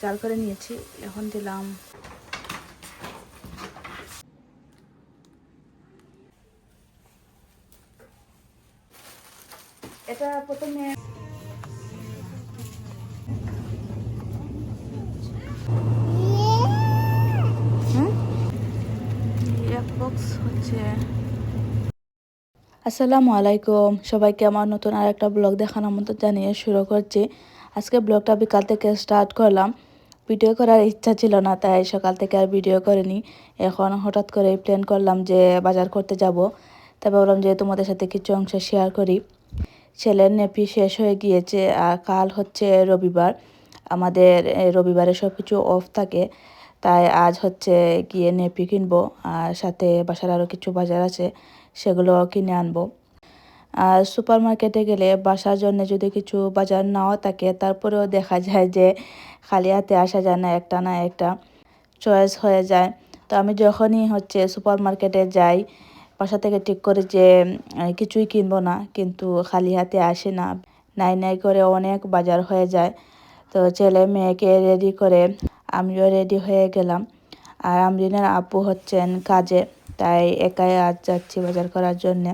চাল করে নিয়েছি, এখন দিলাম। এটা প্রথমে হচ্ছে। আসসালামু আলাইকুম সবাইকে আমার নতুন আর একটা ব্লগ দেখানোর মতো জানিয়ে শুরু করছি। আজকে ব্লগটা বিকাল থেকে স্টার্ট করলাম। ভিডিও করার ইচ্ছা ছিল না, তাই সকাল থেকে আর ভিডিও করিনি। এখন হঠাৎ করে প্ল্যান করলাম যে বাজার করতে যাব। তাই ভাবলাম যে তোমাদের সাথে কিছু অংশ শেয়ার করি। ছেলের নেপি শেষ হয়ে গিয়েছে, আর কাল হচ্ছে রবিবার। আমাদের রবিবারে সব কিছু অফ থাকে। তাই আজ হচ্ছে গিয়ে নেপি কিনবো, আর সাথে বাসার আরও কিছু বাজার আছে, সেগুলো কিনে আনব। আর সুপার মার্কেটে গেলে বাসার জন্য যদি কিছু বাজার নাও থাকে, তারপরেও দেখা যায় যে খালি হাতে আসা যায় না, একটা না একটা চয়েস হয়ে যায়। তো আমি যখনই হচ্ছে সুপার মার্কেটে যাই, বাসা থেকে ঠিক করে যে কিছুই কিনবো না, কিন্তু খালি হাতে আসে না, নাই নাই করে অনেক বাজার হয়ে যায়। তো ছেলে মেয়েকে রেডি করে আমিও রেডি হয়ে গেলাম। আর আমরিনের আপু হচ্ছেন কাজে, তাই একাই আজ যাচ্ছি বাজার করার জন্যে।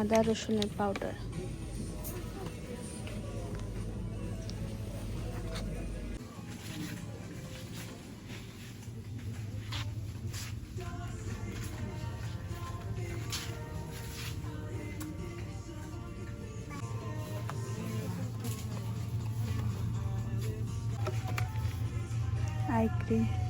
আদা রসুনের পাউডার ক্রিম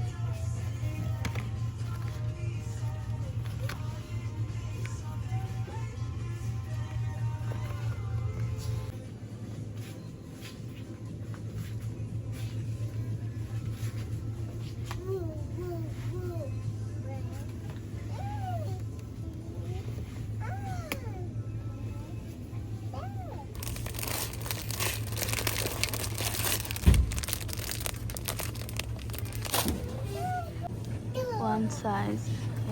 size.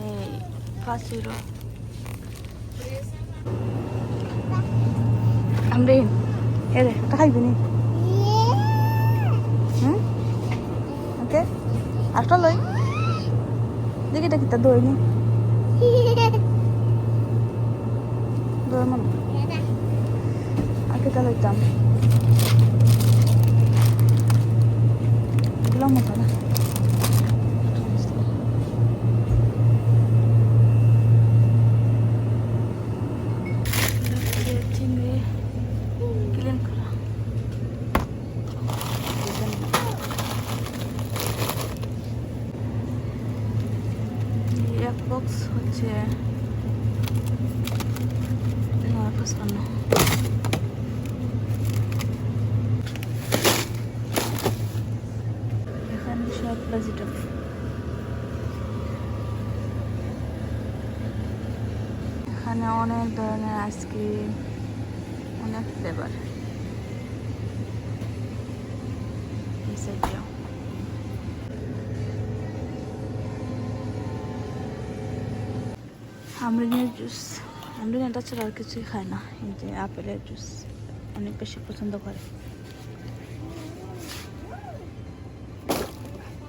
এই পাঁচ ইউরো আমরিন এ রে একটা খাইবি নি ওকে আরেকটা লই দেখি এটা কিতা দই নি দই মানে আর কিতা লইতাম এগুলো মতো না চিংড়ি ক্লিন করা এক বক্স হচ্ছে এখানে সব ভেজিটেবল এখানে অনেক ধরনের আইসক্রিম অনেক ফ্লেভার এই আমরিনের জুস আমরিন এটা ছাড়া আর কিছুই খায় না। এই যে আপেলের জুস অনেক বেশি পছন্দ করে।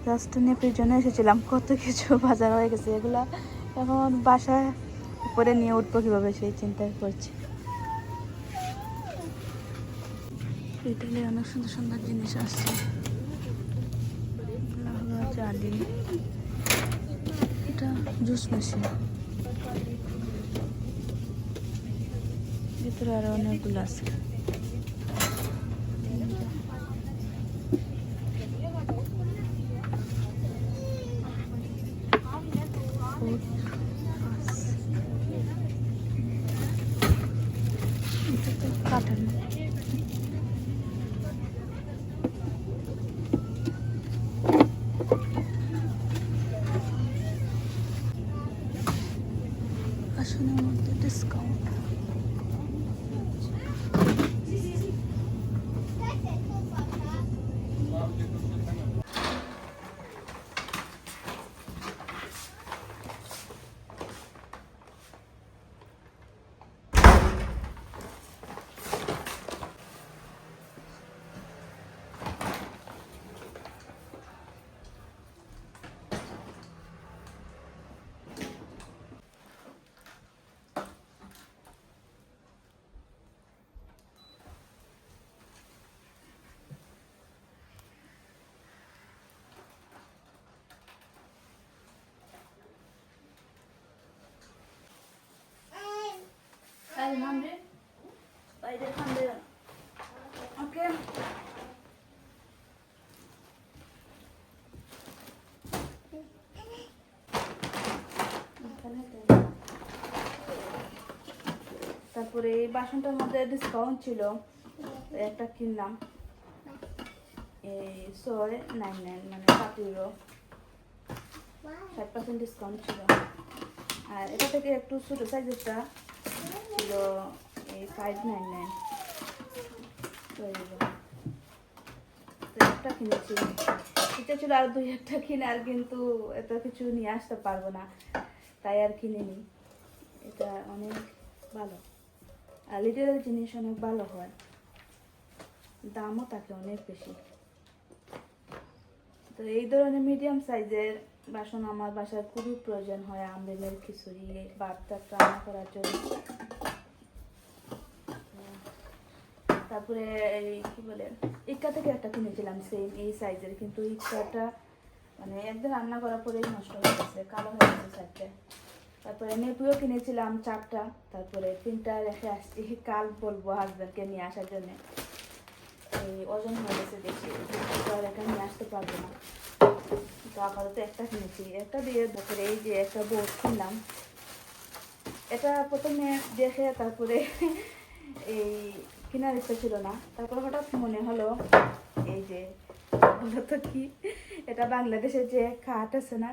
জাস্ট নেপের জন্য এসেছিলাম, কত কিছু বাজার হয়ে গেছে, এগুলা এখন বাসায় উপরে নিয়ে উঠবো কীভাবে সেই চিন্তায় করছি। ইটালি অনেক সুন্দর সুন্দর জিনিস আসছে। এটা জুস মেশিন। ভিতরে আরও অনেকগুলো আছে Food pass. এটা তো কাঠের না আসনের মধ্যে ডিসকাউন্ট বাইরে খান্দে ওকে তারপরে এই বাসনটার মধ্যে ডিসকাউন্ট ছিল। একটা কিনলাম। এই ছয় নাইন নাইন মানে সাত ইউরো ষাট পার্সেন্ট ডিসকাউন্ট ছিল। আর এটা থেকে একটু ছোটো সাইজেরটা ছিল এই ফাইভ নাইন নাইন একটা কিনেছি। এটা ছিল আর দুই একটা কিনার কিন্তু এত কিছু নিয়ে আসতে পারব না। তাই আর কিনিনি। এটা অনেক ভালো। আর লিটারের জিনিস অনেক ভালো হয়। দামও থাকে অনেক বেশি। তো এই ধরনের মিডিয়াম সাইজের বাসন আমার বাসায় খুবই প্রয়োজন হয়। আমলের খিচুড়ি, ভাতটা রান্না করার জন্য। তারপরে এই কি বলে ইক্কা থেকে একটা কিনেছিলাম সেম এই সাইজের কিন্তু ইক্কাটা মানে একদিন রান্না করার পরেই নষ্ট হয়ে গেছে, কালো হয়ে গেছে চারটে তারপরে নেপুও কিনেছিলাম চারটা, তারপরে তিনটা রেখে আসছি, কাল বলব হাজব্যান্ডকে নিয়ে আসার জন্যে। এই ওজন হয়ে গেছে আর এটা নিয়ে আসতে পারব না। তো আপাতত একটা কিনেছি, একটা দিয়ে তারপরে এই যে একটা বোর্ড কিনলাম। এটা প্রথমে দেখে তারপরে এই কেনার ইচ্ছা ছিল না। তারপরে হঠাৎ মনে হলো, এই যে মূলত কি, এটা বাংলাদেশের যে খাট আছে না,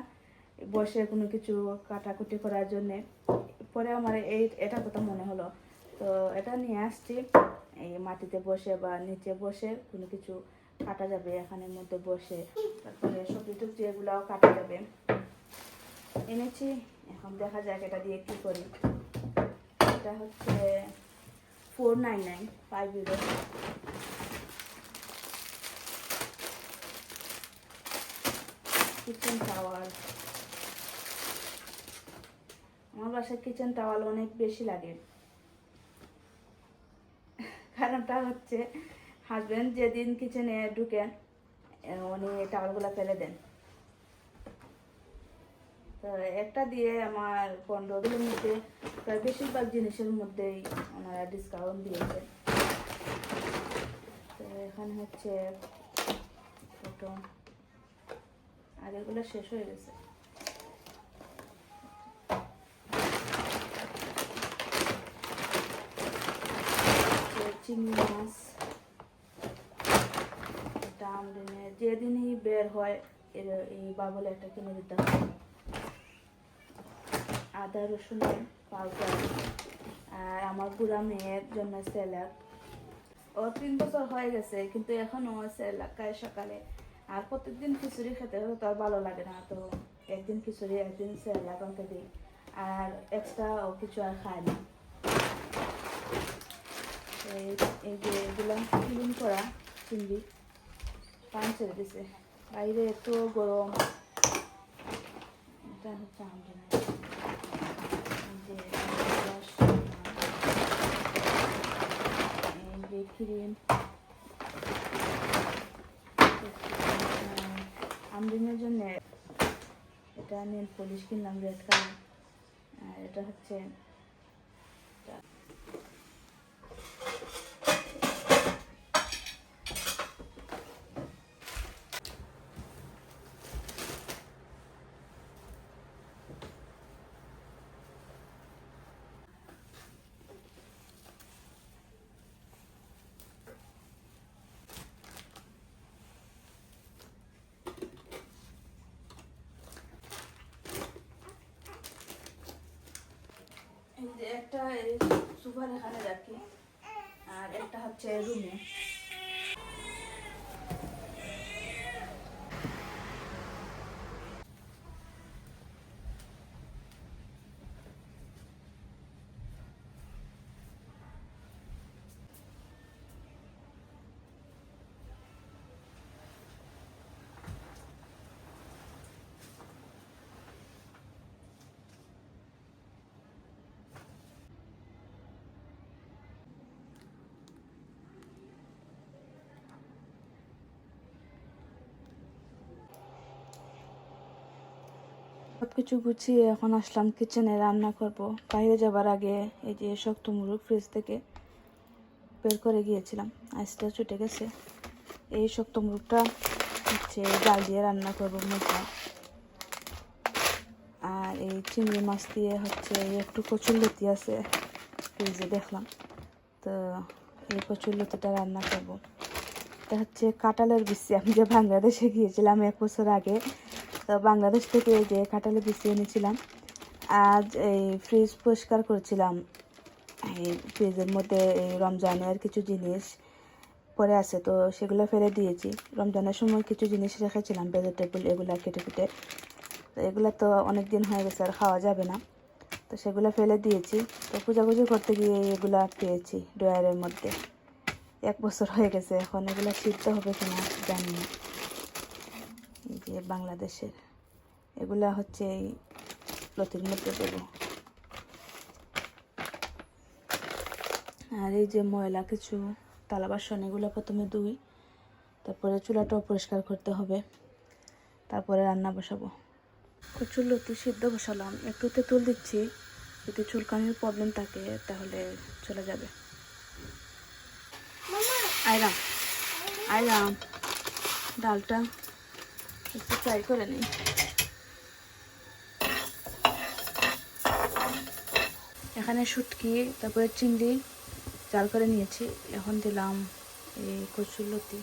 বসে কোনো কিছু কাটাকুটি করার জন্যে। পরে আমার এই এটা কথা মনে হলো। তো এটা নিয়ে আসছি, এই মাটিতে বসে বা নিচে বসে কোনো কিছু কাটা যাবে, এখানের মধ্যে বসে। তারপরে সবজি টুবজি এগুলাও কাটা যাবে। এনেছি, এখন দেখা যাক এটা দিয়ে কি করি। এটা হচ্ছে four nine nine five euro kitchen tower আমার বাসায় কিচেন টাওয়াল অনেক বেশি লাগে। কারণটা হচ্ছে হাজব্যান্ড যেদিন কিচেনে ঢুকেন উনি টাওয়ালগুলো ফেলে দেন। একটা দিয়ে আমার পনেরো দিনের মধ্যে প্রায় বেশিরভাগ জিনিসের মধ্যেই ওনারা ডিসকাউন্ট দিয়েছে। তো এখানে হচ্ছে আর এগুলো শেষ হয়ে গেছে। চিংড়ি মাছ যেদিনই বের হয় এই বাবলে একটা কিনে দিতে হয় আদা রসুনের পাউডার, আর আমার বুড়া মেয়ের জন্য স্যালাড। ও তিন বছর হয়ে গেছে, কিন্তু এখনও স্যালাড খায় সকালে। আর প্রত্যেকদিন খিচুড়ি খেতে হলে তো আর ভালো লাগে না, তো একদিন খিচুড়ি, একদিন স্যালাড আমাকে দিই। আর এক্সট্রা ও কিছু আর খায় না। এই- যে ক্লিন করা চিংড়ি। পানি ছেড়ে দিছে। বাইরে এত গরম। হচ্ছে ক্রিম আমদিনের জন্য এটা নেল পলিশ কিনলাম রেড কালার আর এটা হচ্ছে এই যে একটা এই সুপার এখানে রাখি আর একটা হচ্ছে রুমে সব কিছু গুছিয়ে এখন আসলাম কিচেনে রান্না করব। বাইরে যাবার আগে এই যে শক্ত মুরগ ফ্রিজ থেকে বের করে গিয়েছিলাম। আইসটা ছুটে গেছে। এই শক্ত মুরগটা হচ্ছে জাল দিয়ে রান্না করব মুরগা আর এই চিংড়ি মাছ দিয়ে হচ্ছে একটু কচুর লতি আছে ফ্রিজে দেখলাম। তো এই কচুর লতিটা রান্না করব। এটা হচ্ছে কাঁঠালের বিচি। আমি যে বাংলাদেশে গিয়েছিলাম এক বছর আগে বাংলাদেশ থেকে এই যে কাঁঠালের বিচি এনেছিলাম, আজ এই ফ্রিজ পরিষ্কার করছিলাম। এই ফ্রিজের মধ্যে এই রমজানের কিছু জিনিস পরে আছে, তো সেগুলো ফেলে দিয়েছি। রমজানের সময় কিছু জিনিস রেখেছিলাম ভেজিটেবল এগুলা কেটে কেটে। তো এগুলো তো অনেক দিন হয়ে গেছে, আর খাওয়া যাবে না। তো সেগুলো ফেলে দিয়েছি। তো পূজাপুজি করতে গিয়ে এগুলা পেয়েছি ড্রয়ারের মধ্যে। এক বছর হয়ে গেছে, এখন এগুলো সিদ্ধ হবে কিনা জানি না। যে বাংলাদেশের। এগুলা হচ্ছে এই লতির মধ্যে দেবো আর এই যে ময়লা কিছু, তালা বাসন, এগুলো প্রথমে ধুই, তারপরে চুলাটাও পরিষ্কার করতে হবে, তারপরে রান্না বসাবো। কচুর লতি সিদ্ধ বসালাম। একটু তেঁতুল দিচ্ছি, যদি চুলকানির প্রবলেম থাকে, তাহলে চলে যাবে। আইরাম আইরাম ডালটা একটু ফ্রাই করে নিই। এখানে শুটকি, তারপরে চিংড়ি, জাল করে নিয়েছি। এখন দিলাম এই কচুর লতি